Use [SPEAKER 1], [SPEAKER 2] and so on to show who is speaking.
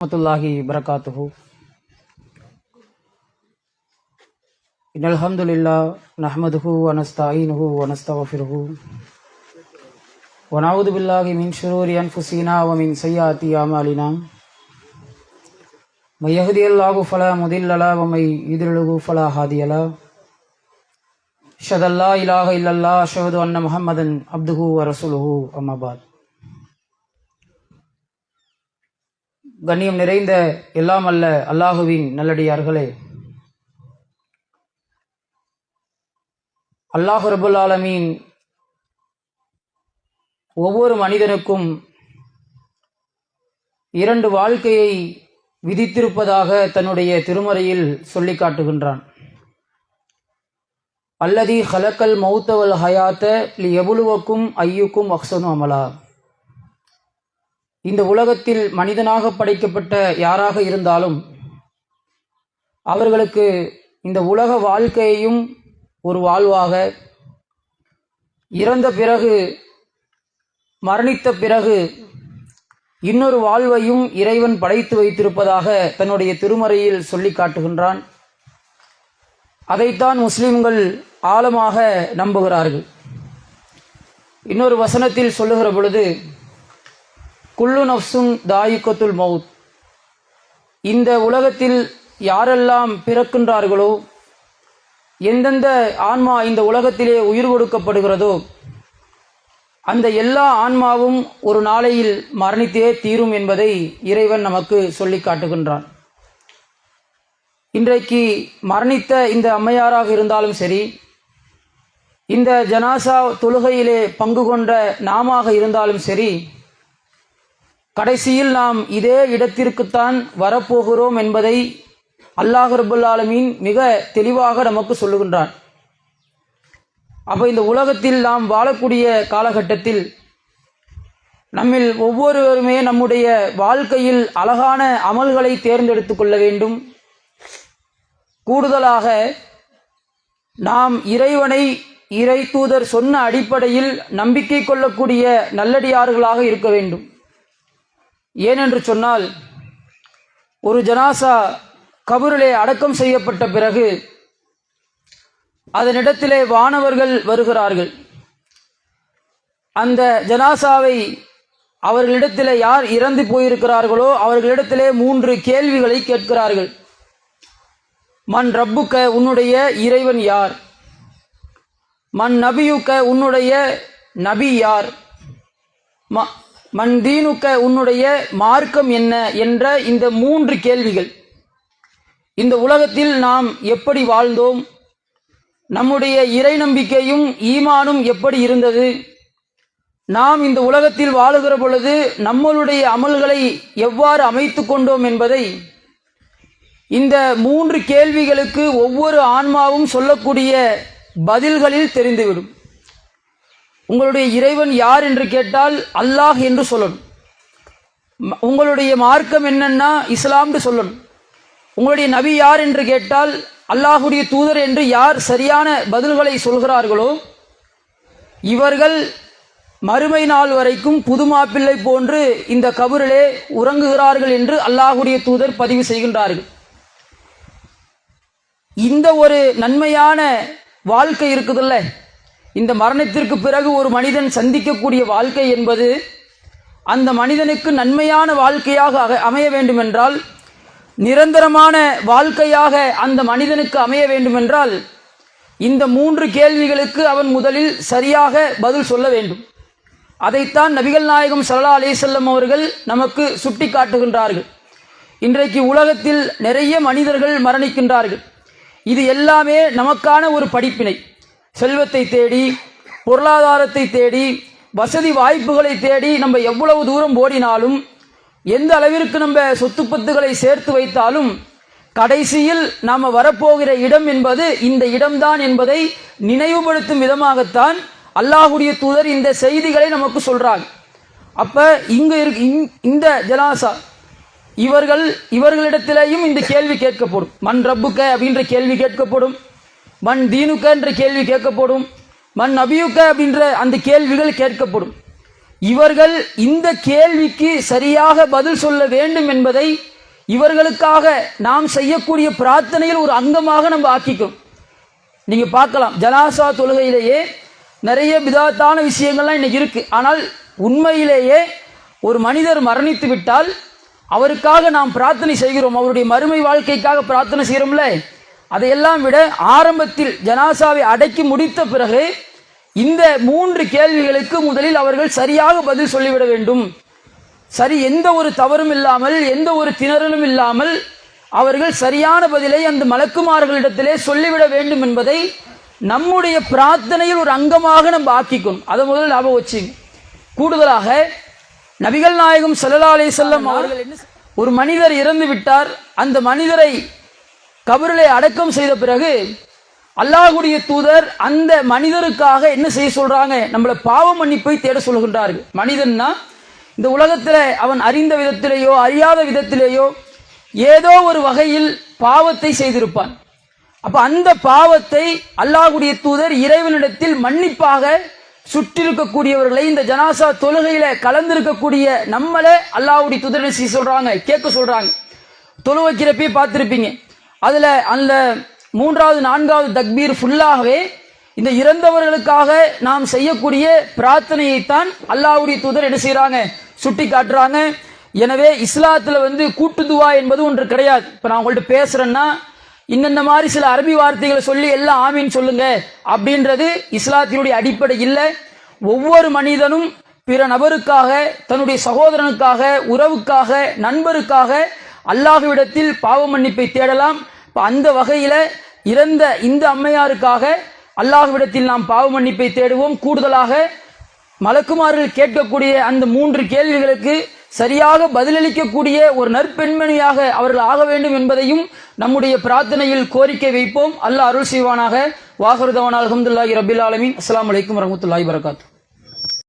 [SPEAKER 1] ورحمة الله وبركاته إن الحمد لله نحمده ونستعينه ونستغفره ونعوذ بالله من شرور أنفسنا ومن سيئات أعمالنا من يهدي الله فلا مضل له ومن يضلله فلا هادي له أشهد أن لا إله إلا الله أشهد أن محمدا عبده ورسوله أما بعد கண்ணியம் நிறைந்த எல்லாம் அல்ல அல்லாஹுவின் நல்லடியார்களே. அல்லாஹு ரபுல் ஆலமீன் ஒவ்வொரு மனிதனுக்கும் இரண்டு வாழ்க்கையை விதித்திருப்பதாக தன்னுடைய திருமறையில் சொல்லி காட்டுகின்றான். அல்லதி ஹலக்கல் மௌத்தவல் ஹயாத்த லி எபுலுவக்கும் ஐயுக்கும் அக்சனு அமலா. இந்த உலகத்தில் மனிதனாக படைக்கப்பட்ட யாராக இருந்தாலும் அவர்களுக்கு இந்த உலக வாழ்க்கையையும் ஒரு வாழ்வாக இறந்த பிறகு மரணித்த பிறகு இன்னொரு வாழ்வையும் இறைவன் படைத்து வைத்திருப்பதாக தன்னுடைய திருமறையில் சொல்லி காட்டுகின்றான். அதைத்தான் முஸ்லிம்கள் ஆழமாக நம்புகிறார்கள். இன்னொரு வசனத்தில் சொல்லுகிற பொழுது குல்லு நஃப்சும் தாயிக்கத்துல் மவுத் இந்த உலகத்தில் யாரெல்லாம் பிறக்கின்றார்களோ எந்தெந்த ஆன்மா இந்த உலகத்திலே உயிர் கொடுக்கப்படுகிறதோ அந்த எல்லா ஆன்மாவும் ஒரு நாளையில் மரணித்தே தீரும் என்பதை இறைவன் நமக்கு சொல்லி காட்டுகின்றான். இன்றைக்கு மரணித்த இந்த அம்மையாராக இருந்தாலும் சரி இந்த ஜனாசா தொழுகையிலே பங்கு கொண்ட நாமாக இருந்தாலும் சரி கடைசியில் நாம் இதே இடத்திற்குத்தான் வரப்போகிறோம் என்பதை அல்லாஹ் ரபுல் ஆலமீன் மிக தெளிவாக நமக்கு சொல்லுகின்றான். அப்போ இந்த உலகத்தில் நாம் வாழக்கூடிய காலகட்டத்தில் நம்மில் ஒவ்வொருவருமே நம்முடைய வாழ்க்கையில் அழகான அமல்களை தேர்ந்தெடுத்து கொள்ள வேண்டும். கூடுதலாக நாம் இறைவனை இறை தூதர் சொன்ன அடிப்படையில் நம்பிக்கை கொள்ளக்கூடிய நல்லடியார்களாக இருக்க வேண்டும். ஏனென்று சொன்னால் ஒரு ஜனாசா கபரிலே அடக்கம் செய்யப்பட்ட பிறகு அதனிடத்திலே வானவர்கள் வருகிறார்கள். அந்த ஜனாசாவை அவர்களிடத்திலே யார் இறந்து போயிருக்கிறார்களோ அவர்களிடத்திலே மூன்று கேள்விகளை கேட்கிறார்கள். மண் ரப்புக்க உன்னுடைய இறைவன் யார்? மண் நபியுக்க உன்னுடைய நபி யார்? ம மந்தீனுக்க உன்னுடைய மார்க்கம் என்ன என்ற இந்த மூன்று கேள்விகள். இந்த உலகத்தில் நாம் எப்படி வாழ்ந்தோம்? நம்முடைய இறை நம்பிக்கையும் ஈமானும் எப்படி இருந்தது? நாம் இந்த உலகத்தில் வாழுகிற பொழுது நம்மளுடைய அமல்களை எவ்வாறு அமைத்து கொண்டோம் என்பதை இந்த மூன்று கேள்விகளுக்கு ஒவ்வொரு ஆன்மாவும் சொல்லக்கூடிய பதில்களில் தெரிந்துவிடும். உங்களுடைய இறைவன் யார் என்று கேட்டால் அல்லாஹ் என்று சொல்லணும். உங்களுடைய மார்க்கம் என்னன்னா இஸ்லாம்னு சொல்லணும். உங்களுடைய நபி யார் என்று கேட்டால் அல்லாஹுடைய தூதர் என்று யார் சரியான பதில்களை சொல்கிறார்களோ இவர்கள் மறுமை நாள் வரைக்கும் புது மாப்பிள்ளை போன்று இந்த கபரிலே உறங்குகிறார்கள் என்று அல்லாஹுடைய தூதர் பதிவு செய்கின்றார்கள். இந்த ஒரு நன்மையான வாழ்க்கை இருக்குதுல்ல? இந்த மரணத்திற்கு பிறகு ஒரு மனிதன் சந்திக்கக்கூடிய வாழ்க்கை என்பது அந்த மனிதனுக்கு நன்மையான வாழ்க்கையாக அக- அமைய வேண்டுமென்றால் நிரந்தரமான வாழ்க்கையாக அந்த மனிதனுக்கு அமைய வேண்டுமென்றால் இந்த மூன்று கேள்விகளுக்கு அவன் முதலில் சரியாக பதில் சொல்ல வேண்டும். அதைத்தான் நபிகள் நாயகம் சல்லா அலிசல்லம் அவர்கள் நமக்கு சுட்டி காட்டுகின்றார்கள் இன்றைக்கு உலகத்தில் நிறைய மனிதர்கள் மரணிக்கின்றார்கள். இது எல்லாமே நமக்கான ஒரு படிப்பினை. செல்வத்தை தேடி பொருளாதாரத்தை தேடி வசதி வாய்ப்புகளை தேடி நம்ம எவ்வளவு தூரம் ஓடினாலும் எந்த அளவிற்கு நம்ம சொத்து பத்துகளை சேர்த்து வைத்தாலும் கடைசியில் நாம் வரப்போகிற இடம் என்பது இந்த இடம்தான் என்பதை நினைவுபடுத்தும் விதமாகத்தான் அல்லாஹுடைய தூதர் இந்த செய்திகளை நமக்கு சொல்கிறாங்க அப்போ இங்கே இருக்கு இந்- இந்த ஜலாசா இவர்கள் இவர்களிடத்திலேயும் இந்த கேள்வி கேட்கப்படும். மண் ரப்புக்க? அப்படின்ற கேள்வி கேட்கப்படும். மண் தீனுக்க என்ற கேள்வி கேட்கப்படும் மண் நபியுக்க அப்படின்ற அந்த கேள்விகள் கேட்கப்படும். இவர்கள் இந்த கேள்விக்கு சரியாக பதில் சொல்ல வேண்டும் என்பதை இவர்களுக்காக நாம் செய்யக்கூடிய பிரார்த்தனையில் ஒரு அங்கமாக நம்ம ஆக்கிக்கும். நீங்க பார்க்கலாம் ஜனாசா தொழுகையிலேயே நிறைய விதத்தான விஷயங்கள்லாம் இன்னைக்கு இருக்கு. ஆனால் உண்மையிலேயே ஒரு மனிதர் மரணித்து விட்டால் அவருக்காக நாம் பிரார்த்தனை செய்கிறோம். அவருடைய மறுமை வாழ்க்கைக்காக பிரார்த்தனை செய்கிறோம்ல. அதையெல்லாம் விட ஆரம்பத்தில் ஜனாசாவை அடக்கி முடித்த பிறகு இந்த மூன்று கேள்விகளுக்கு முதலில் அவர்கள் சரியாக பதில் சொல்லிவிட வேண்டும். சரி எந்த ஒரு தவறும் இல்லாமல் எந்த ஒரு திணறலும் இல்லாமல் அவர்கள் சரியான பதிலை அந்த மலக்குமார்களிடத்திலே சொல்லிவிட வேண்டும் என்பதை நம்முடைய பிரார்த்தனையில் ஒரு அங்கமாக நம்ம ஆக்கிக்கணும். அதை முதல்ல ஞாபகம் வச்சு. கூடுதலாக நபிகள் நாயகம் ஸல்லல்லாஹு அலைஹி வஸல்லம் அவர்கள் ஒரு மனிதர் இறந்து விட்டார் அந்த மனிதரை கபரிலே அடக்கம் செய்த பிறகு அல்லாஹுடைய தூதர் அந்த மனிதருக்காக என்ன செய்ய சொல்றாங்க? நம்மள பாவ மன்னிப்பை தேட சொல்கின்றார்கள். மனிதன்னா இந்த உலகத்தில் அவன் அறிந்த விதத்திலேயோ அறியாத விதத்திலேயோ ஏதோ ஒரு வகையில் பாவத்தை செய்திருப்பான். அப்ப அந்த பாவத்தை அல்லாஹுடைய தூதர் இறைவனிடத்தில் மன்னிப்பாக சுற்றிருக்கக்கூடியவர்களை இந்த ஜனாசா தொழுகையில கலந்திருக்கக்கூடிய நம்மளே அல்லாஹ்வுடைய தூதர் செய்ய சொல்றாங்க? கேட்க சொல்றாங்க. தொழு வைக்கிறப்பயே பார்த்துருப்பீங்க. அதில் அந்த மூன்றாவது நான்காவது தக்பீர் ஃபுல்லாகவே இந்த இறந்தவர்களுக்காக நாம் செய்யக்கூடிய பிரார்த்தனையைத்தான் அல்லாஹ்வுடைய தூதர் என்ன செய்கிறாங்க சுட்டி காட்டுறாங்க எனவே இஸ்லாத்தில் வந்து கூட்டுதுவா என்பது ஒன்று கிடையாது. இப்போ நான் உங்கள்கிட்ட பேசுகிறேன்னா இன்னென்ன மாதிரி சில அரபி வார்த்தைகளை சொல்லி எல்லாம் ஆமீன் சொல்லுங்க அப்படின்றது இஸ்லாத்தினுடைய அடிப்படை இல்லை. ஒவ்வொரு மனிதனும் பிற நபருக்காக தன்னுடைய சகோதரனுக்காக உறவுக்காக நண்பருக்காக அல்லாஹுவிடத்தில் பாவ மன்னிப்பை தேடலாம். இப்போ அந்த வகையில் இறந்த இந்த அம்மையாருக்காக அல்லாஹுவிடத்தில் நாம் பாவ மன்னிப்பை தேடுவோம். கூடுதலாக மலக்குமார்கள் கேட்கக்கூடிய அந்த மூன்று கேள்விகளுக்கு சரியாக பதிலளிக்கக்கூடிய ஒரு நற்பெண்மணியாக அவர்கள் ஆக வேண்டும் என்பதையும் நம்முடைய பிரார்த்தனையில் கோரிக்கை வைப்போம். அல்லாஹ் அருள் செய்வானாக. வாகருதவன் அலமதுல்லாஹி ரபில் ஆலமின். அஸ்லாம் வலைக்கம் வரமத்துல்லாஹி வரகாத்து